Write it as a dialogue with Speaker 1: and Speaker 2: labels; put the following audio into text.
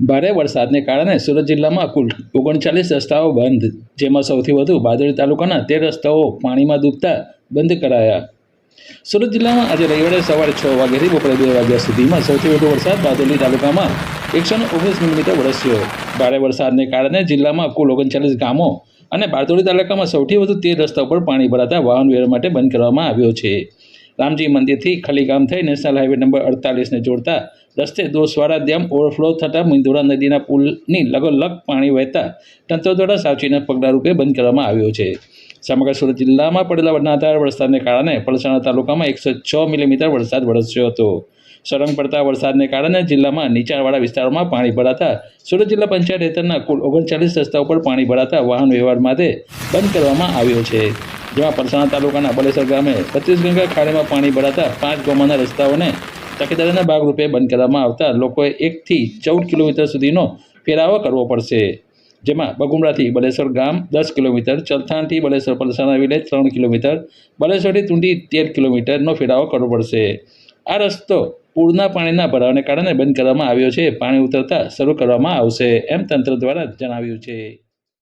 Speaker 1: ભારે વરસાદને કારણે સુરત જિલ્લામાં કુલ ઓગણચાલીસ રસ્તાઓ બંધ, જેમાં સૌથી વધુ બારડોલી તાલુકાના તેર રસ્તાઓ પાણીમાં ડૂબતા બંધ કરાયા. સુરત જિલ્લામાં આજે રવિવારે સવારે છ વાગ્યાથી બપોરે બે વાગ્યા સુધીમાં સૌથી વધુ વરસાદ બારડોલી તાલુકામાં એકસો ઓગણીસ મિલીમીટર વરસ્યો. ભારે વરસાદને કારણે જિલ્લામાં કુલ ઓગણચાલીસ ગામો અને બારડોલી તાલુકામાં સૌથી વધુ તેર રસ્તા ઉપર પાણી ભરાતા વાહન વ્યવહાર માટે બંધ કરવામાં આવ્યો છે. રામજી મંદિરથી ખલીગામ થઈ નેશનલ હાઈવે નંબર અડતાલીસને જોડતા રસ્તે દોસવાડા ડેમ ઓવરફ્લો થતાં મિંદોરા નદીના પુલની લગોલગ પાણી વહેતા તંત્ર દ્વારા સાવચીના પગલાં રૂપે બંધ કરવામાં આવ્યો છે. સમગ્ર સુરત જિલ્લામાં પડેલા વરસાદ વરસાદને કારણે પલસાણા તાલુકામાં એકસો છ મિલીમીટર વરસાદ વરસ્યો હતો. સળંગ પડતા વરસાદને કારણે જિલ્લામાં નીચાણવાળા વિસ્તારોમાં પાણી ભરાતા સુરત જિલ્લા પંચાયત હેઠળના કુલ ઓગણચાલીસ રસ્તા ઉપર પાણી ભરાતા વાહન વ્યવહાર માટે બંધ કરવામાં આવ્યો છે. જેમાં પલસાણા તાલુકાના બલેસર ગામે પચીસ ગંગા ખાડીમાં પાણી ભરાતા પાંચ ગામોના રસ્તાઓને તકેદારીના ભાગરૂપે બંધ કરવામાં આવતા લોકોએ એકથી ચૌદ કિલોમીટર સુધીનો ફેરાવો કરવો પડશે. જેમાં બગુમરાથી બલેશ્વર ગામ દસ કિલોમીટર, ચલથાણથી બલેશ્વર પલસાણા વિલેજ ત્રણ કિલોમીટર બલેશ્વરથી તુંડી તેર કિલોમીટરનો ફેરાવો કરવો પડશે. આ રસ્તો પૂરના પાણીના ભરાવાને કારણે બંધ કરવામાં આવ્યો છે. પાણી ઉતરતા શરૂ કરવામાં આવશે, એમ તંત્ર દ્વારા જણાવ્યું છે.